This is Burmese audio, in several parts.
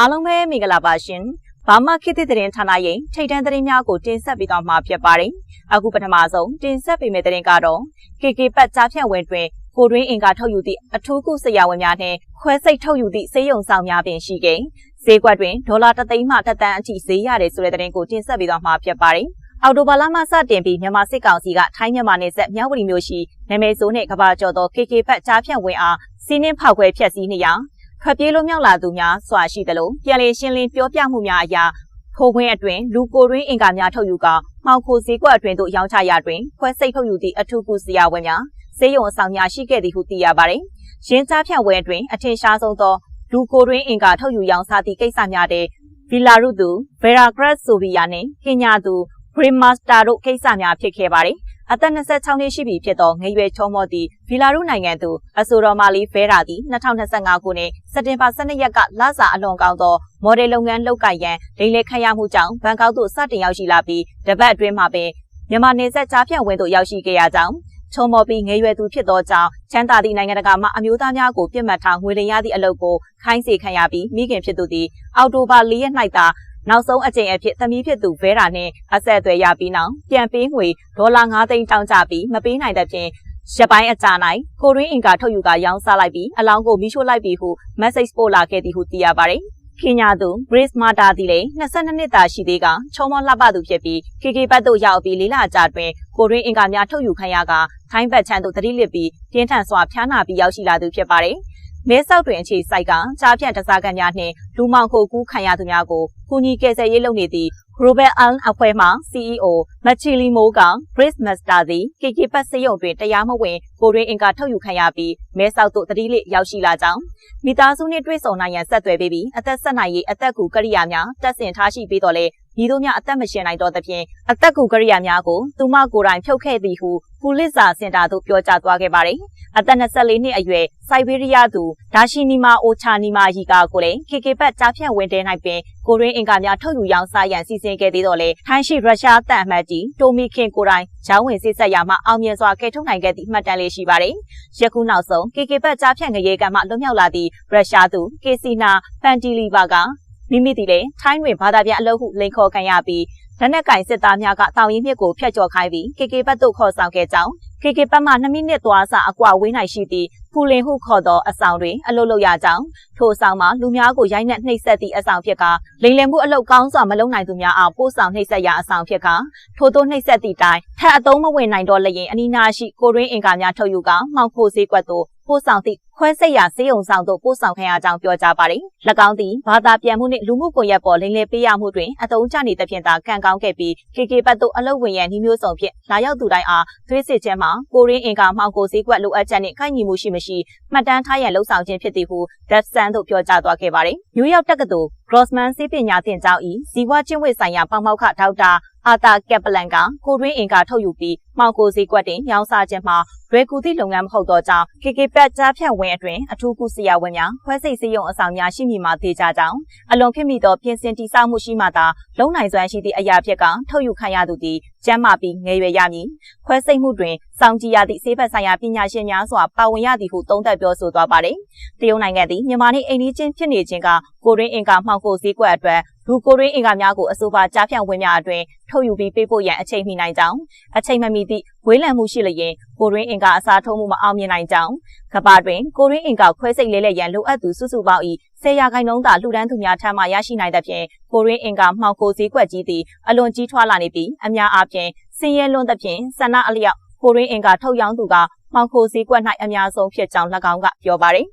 အားလုံးပဲမင်္ဂလာပါရှင်။ဘာမှခေတ်သစ်သတင်းဌာနရဲ့ထိတ်တန့်သတင်းများကိုတင်ဆက်ပေးသွားမှာဖြစ်ပါတယ်။အခုပထမဆုံးတင်ဆက်ပေးမယ့်သတင်းကတော့ KK ပတ်ကြားဖြန့်ဝင်တွင်ကိုတွင်းအင်ကာထုတ်ယူသည့်အထူးကုဆရာဝန်များနှင့်ခွဲစိတ်ထုတ်ယူသည့်စေယုံဆောင်များပင်ရှိခဲ့။ဈေးကွက်တွင်ဒေါ်လာ3သိန်းမှ3တန်းအထိဈေးရတယ်ဆိုတဲ့သတင်းကိုတင်ဆက်ပေးသွားမှာဖြစ်ပါတယ်။အော်တိုဘာလမှစတင်ပြီးမြန်မာစစ်ကောင်စီကထိုင်းမြန်မာနယ်စပ်မြောက်ဝတီမြို့ရှိနာမည်ဆိုးနှင့်ကဘာကျော်သော KK ဘတ်ကြားဖြန့်ဝင်အားစီးနှင်းဖောက်ခွဲဖျက်ဆီးနေရာ ထွက်ပြေးလွတ်မြောက်လာသူများစွာရှိသလိုပြန်လည်ရှင်းလင်းပြောပြမှုများအရာဖိုခွင်းအတွင်လူကိုရင်းအင်္ကာများထုတ်ယူကမှောက်ခိုဈေးကွက်အတွင်သို့ရောင်းချရာတွင်ခွဲစိတ်ထုတ်ယူသည့်အထူးကုဆရာဝန်များဈေးရုံအဆောင်များရှိခဲ့သည်ဟုသိရပါတယ်။ရင်းကြားဖြန့်ဝဲအတွင်အထင်ရှားဆုံးသောလူကိုရင်းအင်္ကာထုတ်ယူရောင်းစားသည့်ကိစ္စများတဲ့ဗီလာရုသူဗေရာဂရက်ဆိုဗီယာနှင့်ကင်ညာသူ ဂရီမာစတာတို့ကိစ္စများဖြစ်ခဲ့ပါတယ်။အသက်26နှစ်ရှိပြီဖြစ်သောငယ်ရွယ်ချောမောသည့်ဗီလာရုနိုင်ငံသူအဆိုတော်မာလီဖဲရာသည်2025ခုနှစ်စက်တင်ဘာ12ရက်ကလစာအလွန်ကောင်းသောမော်ဒယ်လုပ်ငန်းလုပ်ကိုင်ရန်လိမ့်လေခရမှုကြောင့်ဘန်ကောက်သို့စတင်ရောက်ရှိလာပြီးတပတ်အတွင်းမှာပင်မြန်မာနယ်စပ်ကြားဖြတ်ဝင်သို့ရောက်ရှိခဲ့ရကြောင်းချုံမော်ပြီးငယ်ရွယ်သူဖြစ်သောကြောင့်ချမ်းသာသည့်နိုင်ငံတကာမှအမျိုးသားများကိုပြစ်မှတ်ထားငွေတင်ရသည့်အလုပ်ကိုခိုင်းစေခံရပြီးမိခင်ဖြစ်သူသည်အော်တိုဘာ၄ရက်၌သာ နောက်ဆုံးအကြိမ်အဖြစ်သမီးဖြစ်သူဗဲတာနဲ့အဆက်အသွယ်ရပြီးနောက်ပြန်ပေးငွေဒေါ်လာ9သိန်းတောင်းကြပြီးမပေးနိုင်တဲ့ဖြင့်ရပိုင်းအကြာ၌ကိုရင်းအင်ကာထုတ်ယူကရောင်းစားလိုက်ပြီးအလောင်းကိုမိရှို့လိုက်ပြီးဟု message ပို့လာခဲ့သည်ဟုသိရပါတယ်။ခင်ညာသူ Grace Mata သည်လည်း22နှစ်သားရှိသေးကချုံမောလှပသူဖြစ်ပြီး KK ဘတ်သို့ရောက်ပြီးလေးလကြာတွင်ကိုရင်းအင်ကာများထုတ်ယူခံရကထိုင်းဘတ်ချမ်းသို့တတိလစ်ပြီးပြင်းထန်စွာဖျားနာပြီးရောက်ရှိလာသူဖြစ်ပါတယ်။ မဲဆောက်တွင်အခြေစိုက်ကကြားဖြန့်တစားကများနှင့်လူမောင်ခိုကူးခံရသူများကိုကူညီကယ်ဆယ်ရေးလုပ်နေသည့် Global Aln အဖွဲ့မှ CEO မချီလီမိုးက Grace Master သည် KK ပတ်စရုံတွင်တရားမဝင်ကိုရင်းအင်ကာထုတ်ယူခံရပြီးမဲဆောက်သို့တတိလိရောက်ရှိလာကြောင်းမိသားစုနှင့်တွေ့ဆုံနိုင်ရန်ဆက်သွယ်ပေးပြီးအသက်ဆက်နိုင်ရေးအသက်ကူကရိယာများတက်ဆင်ထားရှိပေးတော်လဲ ညီတို့များအသက်မရှင်နိုင်တော့သဖြင့်အသက်ကူကရိယာများကိုသူမကိုယ်တိုင်ဖြုတ်ခဲ့သည်ဟုပူလစ်စာစင်တာသို့ပြောကြားသွားခဲ့ပါတယ်။အသက်24နှစ်အရွယ်စိုက်ဘေးရီးယားသူဒါရှိနီမာအိုချာနီမာရီကာကိုလည်း KK ဘတ်ကြားဖြန့်ဝင်တဲ၌ပင်ကိုရင်းအင်ကာများထုတ်ယူရောင်းစားရန်စီစဉ်ခဲ့သေးတော့လေထိုင်းရှိရုရှားတပ်အမတ်ကြီးတိုမီခင်ကိုတိုင်ဂျောင်းဝင်စစ်ဆက်ရာမှအောင်မြင်စွာကယ်ထုတ်နိုင်ခဲ့သည့်မှတ်တမ်းလေးရှိပါတယ်။ယခုနောက်ဆုံး KK ဘတ်ကြားဖြန့်ငရေကံမှလွတ်မြောက်လာသည့်ရုရှားသူကေစီနာဖန်တီလီဘာက မိမိသည်လည်းထိုင်းတွင်ဘာသာပြန်အလုပ်ဟုလိန်ခေါ်ခံရပြီးလက်နက်ကင်စစ်သားများကတောင်ရင်မြစ်ကိုဖျက်ကျော်ခိုင်းပြီး KK ဘတ်သို့ခေါ်ဆောင်ခဲ့ကြောင်း KK ဘတ်မှ2မိနစ်သွားစာအကွာဝေးနိုင်ရှိသည့်ဖူလင်ဟုခေါ်သောအဆောင်တွင်အလုပ်လုပ်ရကြောင်းထိုအဆောင်မှာလူများကိုရိုက်နှက်နှိပ်စက်သည့်အဆောင်ဖြစ်ကလိမ်လည်မှုအလုပ်ကောင်းစွာမလုပ်နိုင်သူများအားပို့ဆောင်နှိပ်စက်ရာအဆောင်ဖြစ်ကထို့သောနှိပ်စက်သည့်တိုင်ထပ်အသုံးမဝင်နိုင်တော့လျင်အနီးနားရှိကိုရင်းအင်ကာများထုတ်ယူကမှောင်ခိုဈေးကွက်သို့ပို့ဆောင်သည့် ခွဲစိတ်ရာစေယုံဆောင်သို့ပို့ဆောင်ခံရကြောင်းပြောကြားပါတယ်။၎င်းသည်ဘာသာပြန်မှုနှင့်လူမှုကွန်ရက်ပေါ်လိမ်လည်ပေးရမှုတွင်အသုံးချနေသဖြင့်သာကံကောင်းခဲ့ပြီး KK ဘတ်သို့အလုပ်ဝင်ရန်နှီးမျိုးစုံဖြင့်လာရောက်သူတိုင်းအားသွေးစစ်ခြင်းမှာကိုရင်းအင်ကာမှောင်ကိုဈေးကွက်လိုအပ်ချက်နှင့်ကိုက်ညီမှုရှိမရှိမှတ်တမ်းထားရန်လှုံ့ဆော်ခြင်းဖြစ်သည်ဟု Dev Sun တို့ပြောကြားသွားခဲ့ပါတယ်။နယူးယောက်တက္ကသိုလ် Grossman စေပညာသင်ကျောင်း၏ဇီဝချင်းဝေဆိုင်ရာပေါမောက်ခဒေါက်တာအာတာကက်ပလန်ကကိုရင်းအင်ကာထုတ်ယူပြီးမှောင်ကိုဈေးကွက်တင်ရောင်းစားခြင်းမှာရွယ်ကူသည့်လုပ်ငန်းမဟုတ်သောကြောင့် KK ပက်ကြားဖြန့်ဝင်အတွင်အထူးကုဆရာဝန်များခွဲစိတ်စေယုံအဆောင်များရှိမည်မှာသိကြကြောင်းအလွန်ခေတ်မီသောပြင်ဆင်တည်ဆောက်မှုရှိမှသာလုံနိုင်စွမ်းရှိသည့်အရာဖြစ်ကထုတ်ယူခံရသူသည် ကျမ်းမာပြီးငယ်ရွယ်ရမည်ခွဲစိတ်မှုတွင်စောင့်ကြည့်ရသည့်ဆေးဘက်ဆိုင်ရာပညာရှင်များစွာပါဝင်ရသည်ဟုသုံးသပ်ပြောဆိုသွားပါတယ်တရုတ်နိုင်ငံသည်မြန်မာနှင့်အိန္ဒိချင်းဖြစ်နေခြင်းကကိုရင်းအင်ကာမှောင်ခိုဈေးကွက်အတွက်လူကိုရင်းအင်္ဂါများကိုအဆိုပါကြားဖြန့်ဝင်များအတွင်ထုတ်ယူပြီးပေးပို့ရန်အချိန်မီနိုင်ကြောင်းအချိန်မမီသည့်ဝေးလံမှုရှိလျင်ကိုရင်းအင်္ဂါအစားထိုးမှုမအောင်မြင်နိုင်ကြောင်းကဘာတွင်ကိုရင်းအင်္ဂါခွဲစိတ်လဲလဲရန်လိုအပ်သူစုစုပေါင်း၏ ဆယ်ရာခိုင်နှုန်းသာလှူဒန်းသူများထံမှရရှိနိုင်သဖြင့်ကိုရင်းအင်္ဂါမှောင်ခိုစည်းကွက်ကြီးသည်အလွန်ကြီးထွားလာနေပြီးအများအားဖြင့်ဆင်းရဲလွန်းသဖြင့်ဆန္ဒအလျောက်ကိုရင်းအင်္ဂါထုတ်ရောင်းသူကမှောင်ခိုစည်းကွက်၌အများဆုံးဖြစ်ကြောင်း၎င်းကပြောပါရယ်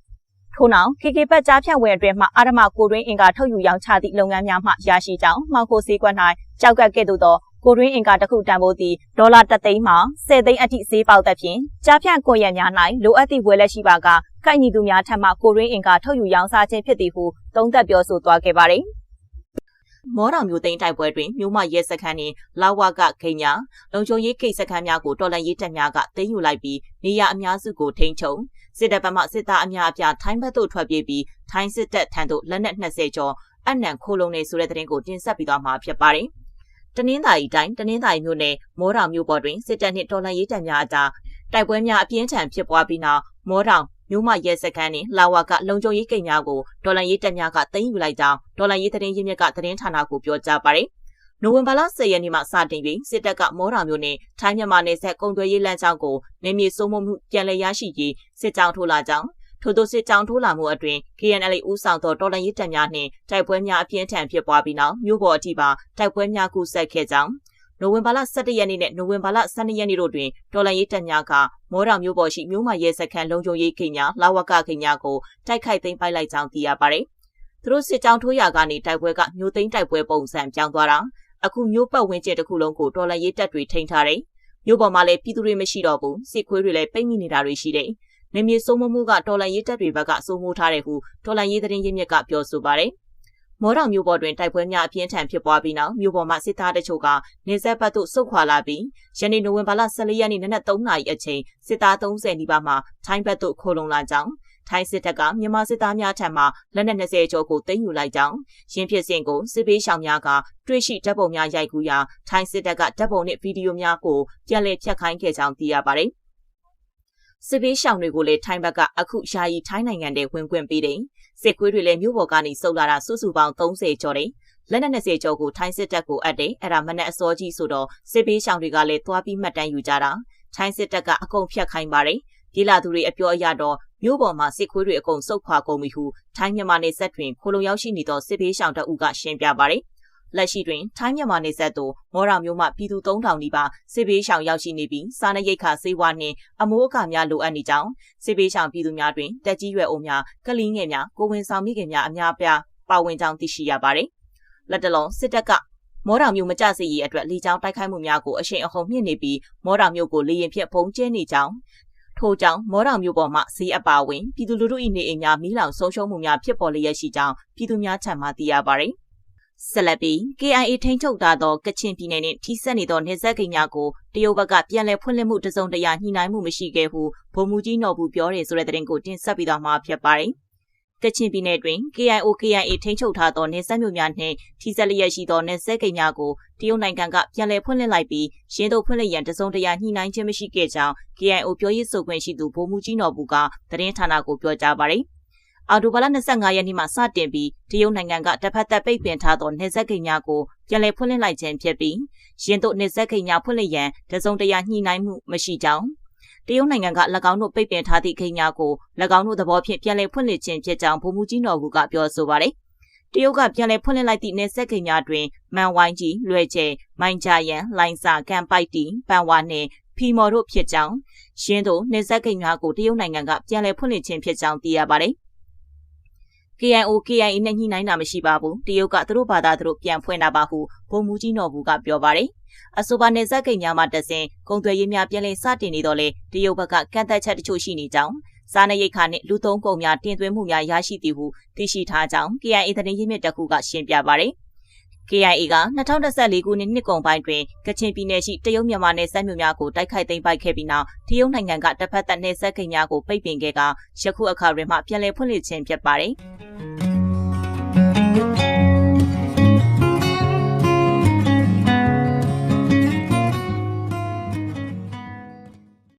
ထို့နောက် KK ဘတ်ကြားဖြန့်ဝင်အတွင်းမှအာရမကိုရင်းအင်္ဂါထုတ်ယူရောင်းချသည့်လုပ်ငန်းများမှရရှိကြောင်းမှောင်ခိုစည်းကွက်၌ကြောက်ကက်ကဲ့သို့သော ကိုရင်းအင်္ဂါတစ်ခုတန်ဖိုးသည်ဒေါ်လာ3သိန်းမှ10သိန်းအထိဈေးပေါက်သဖြင့်ကြားဖြန့်ကွန်ရက်များ၌လိုအပ်သည့်ဝယ်လက်ရှိပါကကိုက်ညီသူများထံမှကိုရင်းအင်္ဂါထုတ်ယူရောင်းစားခြင်းဖြစ်သည်ဟုသုံးသပ်ပြောဆိုသွားခဲ့ပါသည်မော်တော်မျိုးသိန်းတိုက်ပွဲတွင်မြို့မရဲစခန်းနှင့်လာဝကခိညာလုံခြုံရေးကိတ်စခန်းများကိုတော်လန်ရေးတပ်များကသိမ်းယူလိုက်ပြီးနေရအများစုကိုထိန်းချုပ်စစ်တပ်ဘက်မှစစ်သားအများအပြားထိုင်းဘက်သို့ထွက်ပြေးပြီးထိုင်းစစ်တပ်ထံသို့လက်နက်20ကျော်အနံခိုးလုံနေဆိုတဲ့သတင်းကိုတင်ဆက်ပြီးသွားမှာဖြစ်ပါတယ်။ တနင်္သာရီတိုင်းတနင်္သာရီမြို့နယ်မောတော်မြို့ပေါ်တွင်စစ်တပ်နှင့်တော်လှန်ရေးတပ်များအကြားတိုက်ပွဲများအပြင်းထန်ဖြစ်ပွားပြီးနောက်မောတောင်မြို့မရဲစခန်းနဲ့လာဝကလုံခြုံရေးကိန်းများကိုဒေါ်လာရေးတက်များကသိမ်းယူလိုက်ကြောင်းဒေါ်လာရေးသတင်းရင်းမြစ်ကသတင်းဌာနကိုပြောကြားပါတယ်။နိုဝင်ဘာလ10ရက်နေ့မှစတင်ပြီးစစ်တပ်ကမော်တော်မျိုးနဲ့ထိုင်းမြန်မာနယ်စပ်ကုံသွဲရေးလမ်းကြောင်းကိုနေမြေစိုးမိုးမှုပြန်လည်ရရှိရေးစစ်ကြောင်းထိုးလာကြောင်း ထို့သောစစ်ကြောင်းထိုးလာမှုအတွင်း KNL ဦးဆောင်သောတော်လှန်ရေးတပ်များနှင့်တိုက်ပွဲများအပြင်းထန်ဖြစ်ပွားပြီးနောက်မြို့ပေါ်အထိပါတိုက်ပွဲများကူဆက်ခဲ့ကြောင်းနိုဝင်ဘာလ17ရက်နေ့နဲ့နိုဝင်ဘာလ12ရက်နေ့တို့တွင်တော်လှန်ရေးတပ်များကမော်တော်မြို့ပေါ်ရှိမြို့မရဲစခန်းလုံခြုံရေးခိညာလာဝကခိညာကိုတိုက်ခိုက်သိမ်းပိုက်လိုက်ကြောင်းသိရပါတယ်။သူတို့စစ်ကြောင်းထိုးရာကနေတိုက်ပွဲကမြို့သိမ်းတိုက်ပွဲပုံစံပြောင်းသွားတာအခုမြို့ပတ်ဝန်းကျင်တစ်ခုလုံးကိုတော်လှန်ရေးတပ်တွေထိန်းထားတယ်။မြို့ပေါ်မှာလည်းပြည်သူတွေမရှိတော့ဘူးစစ်ခွေးတွေလည်းပိတ်မိနေတာတွေရှိတယ်။ နေမြေစိုးမိုးမှုကတော်လန်ရေးတပ်တွေဘက်ကစိုးမိုးထားတယ်ဟုတော်လန်ရေးသတင်းရင်းမြစ်ကပြောဆိုပါတယ်။မော်တော်မျိုးပေါ်တွင်တိုက်ပွဲများအပြင်းထန်ဖြစ်ပွားပြီးနောက်မြို့ပေါ်မှာစစ်သားတချို့ကနေဆက်ဘက်သို့ဆုတ်ခွာလာပြီးယနေ့နိုဝင်ဘာလ14ရက်နေ့နနက်3နာရီအချိန်စစ်သား30နီးပါးမှထိုင်းဘက်သို့ခိုးလုံလာကြောင်းထိုင်းစစ်တပ်ကမြန်မာစစ်သားများထံမှလက်နက်20ကျော်ကိုသိမ်းယူလိုက်ကြောင်းရင်းဖြစ်စဉ်ကိုစစ်ပေးရှောင်များကတွေ့ရှိတပ်ပုံများရိုက်ကူးရာထိုင်းစစ်တပ်ကတပ်ပုံနှင့်ဗီဒီယိုများကိုပြန်လည်ဖျက်ခိုင်းခဲ့ကြောင်းသိရပါတယ်။ စစ်ပေးရှောင်တွေကိုလည်းထိုင်းဘက်ကအခုယာယီထိုင်းနိုင်ငံထဲဝင်ခွင့်ပေးတယ်။စစ်ခွေးတွေလည်းမြို့ပေါ်ကနေစုပ်လာတာစုစုပေါင်း30ကျော်တယ်။လက်နက်20ကျော်ကိုထိုင်းစစ်တပ်ကိုအပ်တယ်။အဲ့ဒါမနဲ့အစောကြီးဆိုတော့စစ်ပေးရှောင်တွေကလည်းသွားပြီးမှတ်တမ်းယူကြတာ။ထိုင်းစစ်တပ်ကအကုန်ဖြတ်ခိုင်းပါတယ်။ပြည်လာသူတွေအပြောအရတော့မြို့ပေါ်မှာစစ်ခွေးတွေအကုန်စုပ်ခွာကုန်ပြီဟုထိုင်းမြန်မာနယ်စပ်တွင်ခိုလုံရောက်ရှိနေသောစစ်ပေးရှောင်တပ်ဦးကရှင်းပြပါတယ်။ လက်ရှိတွင်ထိုင်းမြန်မာနယ်စပ်သို့မော်ရာမျိုးမှပြည်သူ3000နီးပါးစစ်ဘေးရှောင်ရောက်ရှိနေပြီးစားနပ်ရိက္ခာဆေးဝါးနှင့်အမိုးအကာများလိုအပ်နေကြောင်းစစ်ဘေးရှောင်ပြည်သူများတွင်တက်ကြီးရွယ်အိုများကလေးငယ်များကိုဝင်ဆောင်မိခင်များအများပြားပါဝင်ကြောင်းသိရှိရပါသည်။လက်တလုံးစစ်တပ်ကမော်တော်မျိုးမကြစေရေးအတွက်လေကြောင်းတိုက်ခိုက်မှုများကိုအရှိန်အဟုန်မြင့်နေပြီးမော်တော်မျိုးကိုလေရင်ဖြင့်ပုံကျဲနေကြောင်းထို့ကြောင့်မော်တော်မျိုးပေါ်မှဈေးအပါဝင်ပြည်သူလူထု၏နေအိမ်များမိလောင်ဆုံးရှုံးမှုများဖြစ်ပေါ်လျက်ရှိကြောင်းပြည်သူများထံမှသိရပါသည်။ ဆက်လက်ပြီး KIA ထိန်းချုပ်ထားသောကချင်ပြည်နယ်နှင့်ထိစပ်နေသောနေဆက်ကိန်းများကိုတရုတ်ဘက်ကပြန်လည်ဖွင့်လှစ်မှုတစုံတရာညှိနှိုင်းမှုမရှိခဲ့ဟုဗိုလ်မှူးကြီးနော်ဘူးပြောတယ်ဆိုတဲ့သတင်းကိုတင်ဆက်ပြီးတော့မှာဖြစ်ပါတယ်။ကချင်ပြည်နယ်တွင် KIO KIA ထိန်းချုပ်ထားသောနေဆက်မြို့များနှင့်ထိစပ်လျက်ရှိသောနေဆက်ကိန်းများကိုတရုတ်နိုင်ငံကပြန်လည်ဖွင့်လှစ်လိုက်ပြီးရင်းတို့ဖွင့်လှစ်ရန်တစုံတရာညှိနှိုင်းခြင်းမရှိခဲ့ကြောင်း KIO ပြောရေးဆိုခွင့်ရှိသူဗိုလ်မှူးကြီးနော်ဘူးကသတင်းဌာနကိုပြောကြားပါတယ်။ အော်တိုဘာလ25ရက်နေ့မှစတင်ပြီးတရုတ်နိုင်ငံကတစ်ဖက်သက်ပိတ်ပင်ထားသောနေဆက်ကိန်းများကိုပြန်လည်ဖွင့်လှစ်လိုက်ခြင်းဖြစ်ပြီးရင်းတို့နေဆက်ကိန်းများဖွင့်လှစ်ရန်တစုံတရာညှိနှိုင်းမှုမရှိကြောင်းတရုတ်နိုင်ငံက၎င်းတို့ပိတ်ပင်ထားသည့်ကိန်းများကို၎င်းတို့သဘောဖြင့်ပြန်လည်ဖွင့်လှစ်ခြင်းဖြစ်ကြောင်းဗိုလ်မှူးကြီးနော်ဘူးကပြောဆိုပါတယ်တရုတ်ကပြန်လည်ဖွင့်လှစ်လိုက်သည့်နေဆက်ကိန်းများတွင်မန်ဝိုင်းကြီးလွယ်ကျဲမိုင်ဂျာယန်လိုင်စာကန်ပိုက်တီပန်ဝါနှင့်ဖီမော်တို့ဖြစ်ကြောင်းရင်းတို့နေဆက်ကိန်းများကိုတရုတ်နိုင်ငံကပြန်လည်ဖွင့်လှစ်ခြင်းဖြစ်ကြောင်းသိရပါတယ် KIO KIA နဲ့ညှိနှိုင်းတာမရှိပါဘူးတရုတ်ကသူတို့ဘာသာသူတို့ပြန်ဖွင့်တာပါဟုဗိုလ်မှူးကြီးနော်ဘူးကပြောပါတယ်အဆိုပါနယ်စပ်ကိန်းများမှာတဆင်ကုန်သွယ်ရေးများပြန်လည်စတင်နေတော့လေတရုတ်ဘက်ကကန့်သက်ချက်တချို့ရှိနေကြောင်းစားနပ်ရိက္ခာနှင့်လူသုံးကုန်များတင်သွင်းမှုများရရှိသည်ဟုသိရှိထားကြောင်း KIA သတင်းရင်းမြစ်တစ်ခုကရှင်းပြပါတယ် KIA က2014ခုနှစ်နှစ်ကုန်ပိုင်းတွင်ကချင်ပြည်နယ်ရှိတရုတ်မြန်မာနယ်စပ်မြို့များကိုတိုက်ခိုက်သိမ်းပိုက်ခဲ့ပြီးနောက်တရုတ်နိုင်ငံကတစ်ဖက်သက်နယ်စပ်ကိန်းများကိုပိတ်ပင်ခဲ့ကယခုအခါတွင်မှပြန်လည်ဖွင့်လှစ်ခြင်းဖြစ်ပါတယ်။